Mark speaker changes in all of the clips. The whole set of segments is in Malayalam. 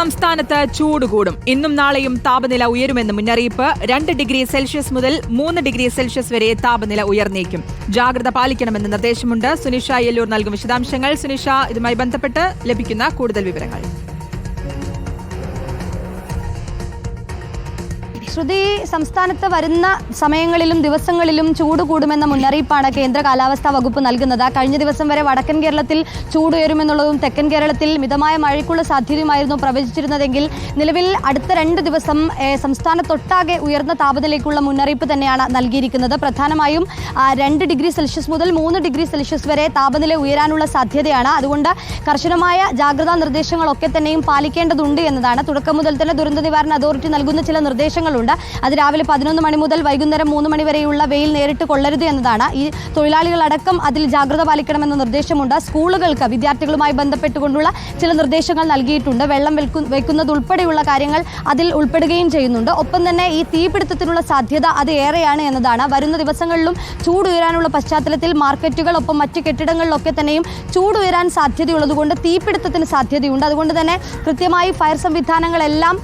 Speaker 1: സംസ്ഥാനത്ത് ചൂട് കൂടും. ഇന്നും നാളെയും താപനില ഉയരുമെന്ന് മുന്നറിയിപ്പ്. രണ്ട് ഡിഗ്രി സെൽഷ്യസ് മുതൽ മൂന്ന് ഡിഗ്രി സെൽഷ്യസ് വരെ താപനില ഉയർന്നേക്കും. ജാഗ്രത പാലിക്കണമെന്ന് നിർദ്ദേശമുണ്ട്. സുനിഷ യെല്ലൂർ നൽകും വിശദാംശങ്ങൾ. സുനിഷ ഇതുമായി ബന്ധപ്പെട്ട് ലഭിക്കുന്ന കൂടുതൽ വിവരങ്ങൾ.
Speaker 2: ശ്രുതി സംസ്ഥാനത്ത് വരുന്ന സമയങ്ങളിലും ദിവസങ്ങളിലും ചൂട് കൂടുമെന്ന മുന്നറിയിപ്പാണ് കേന്ദ്ര കാലാവസ്ഥാ വകുപ്പ് നൽകുന്നത്. കഴിഞ്ഞ ദിവസം വരെ വടക്കൻ കേരളത്തിൽ ചൂട് ഉയരുമെന്നുള്ളതും തെക്കൻ കേരളത്തിൽ മിതമായ മഴയ്ക്കുള്ള സാധ്യതയുമായിരുന്നു പ്രവചിച്ചിരുന്നതെങ്കിൽ നിലവിൽ അടുത്ത രണ്ട് ദിവസം സംസ്ഥാനത്തൊട്ടാകെ ഉയർന്ന താപനിലയ്ക്കുള്ള മുന്നറിയിപ്പ് തന്നെയാണ് നൽകിയിരിക്കുന്നത്. പ്രധാനമായും രണ്ട് ഡിഗ്രി സെൽഷ്യസ് മുതൽ മൂന്ന് ഡിഗ്രി സെൽഷ്യസ് വരെ താപനില ഉയരാനുള്ള സാധ്യതയാണ്. അതുകൊണ്ട് കർശനമായ ജാഗ്രതാ നിർദ്ദേശങ്ങളൊക്കെ തന്നെയും പാലിക്കേണ്ടതുണ്ട് എന്നതാണ്. തുടക്കം മുതൽ തന്നെ ദുരന്ത നിവാരണ അതോറിറ്റി നൽകുന്ന ചില നിർദ്ദേശങ്ങളുണ്ട്. അത് രാവിലെ പതിനൊന്ന് മണി മുതൽ വൈകുന്നേരം മൂന്ന് മണി വരെയുള്ള വെയിൽ നേരിട്ട് കൊള്ളരുത് എന്നതാണ്. ഈ തൊഴിലാളികളടക്കം അതിൽ ജാഗ്രത പാലിക്കണമെന്ന നിർദ്ദേശമുണ്ട്. സ്കൂളുകൾക്ക് വിദ്യാർത്ഥികളുമായി ബന്ധപ്പെട്ടുകൊണ്ടുള്ള ചില നിർദ്ദേശങ്ങൾ നൽകിയിട്ടുണ്ട്. വെള്ളം വെക്കുന്നത് ഉൾപ്പെടെയുള്ള കാര്യങ്ങൾ അതിൽ ഉൾപ്പെടുകയും ചെയ്യുന്നുണ്ട്. ഒപ്പം തന്നെ ഈ തീപിടുത്തത്തിനുള്ള സാധ്യത അത് ഏറെയാണ് എന്നതാണ്. വരുന്ന ദിവസങ്ങളിലും ചൂട് ഉയരാനുള്ള പശ്ചാത്തലത്തിൽ മാർക്കറ്റുകൾ ഒപ്പം മറ്റ് കെട്ടിടങ്ങളിലൊക്കെ തന്നെയും ചൂട് ഉയരാൻ സാധ്യതയുള്ളതുകൊണ്ട് തീപിടുത്തത്തിന് സാധ്യതയുണ്ട്. അതുകൊണ്ട് തന്നെ കൃത്യമായി ഫയർ സംവിധാനങ്ങളെല്ലാം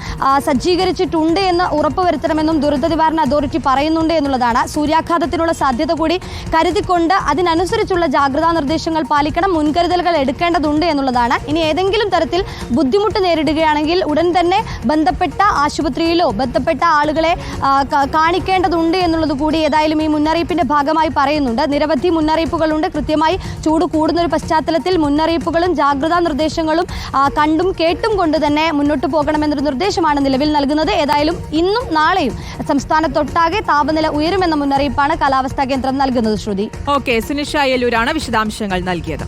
Speaker 2: സജ്ജീകരിച്ചിട്ടുണ്ട് എന്ന് ഉറപ്പുവരുത്തണമെന്നും ദുരന്ത നിവാരണ അതോറിറ്റി പറയുന്നുണ്ട് എന്നുള്ളതാണ് സൂര്യാഘാതത്തിനുള്ള സാധ്യത കൂടി കരുതിക്കൊണ്ട് അതിനനുസരിച്ചുള്ള ജാഗ്രതാ നിർദ്ദേശങ്ങൾ പാലിക്കണം മുൻകരുതലുകൾ എടുക്കേണ്ടതുണ്ട് എന്നുള്ളതാണ്. ഇനി ഏതെങ്കിലും തരത്തിൽ ബുദ്ധിമുട്ട് നേരിടുകയാണെങ്കിൽ ഉടൻ തന്നെ ബന്ധപ്പെട്ട ആശുപത്രിയിലോ ബന്ധപ്പെട്ട ആളുകളെ കാണിക്കേണ്ടതുണ്ട് എന്നുള്ളത് കൂടി ഏതായാലും ഈ മുന്നറിയിപ്പിന്റെ ഭാഗമായി പറയുന്നുണ്ട്. നിരവധി മുന്നറിയിപ്പുകളുണ്ട്. കൃത്യമായി ചൂട് കൂടുന്ന ഒരു പശ്ചാത്തലത്തിൽ മുന്നറിയിപ്പുകളും ജാഗ്രതാ നിർദ്ദേശങ്ങളും കണ്ടും കേട്ടും കൊണ്ട് തന്നെ മുന്നോട്ട് പോകണമെന്നൊരു നിർദ്ദേശമാണ് നിലവിൽ നൽകുന്നത്. ഏതായാലും ഇന്നും നാളെയും സംസ്ഥാനത്തൊട്ടാകെ താപനില ഉയരുമെന്ന മുന്നറിയിപ്പാണ് കാലാവസ്ഥാ കേന്ദ്രം നൽകുന്നത് ശ്രുതി.
Speaker 1: ഓക്കെ സുനിഷ യെല്ലൂരാണ് വിശദാംശങ്ങൾ നൽകിയത്.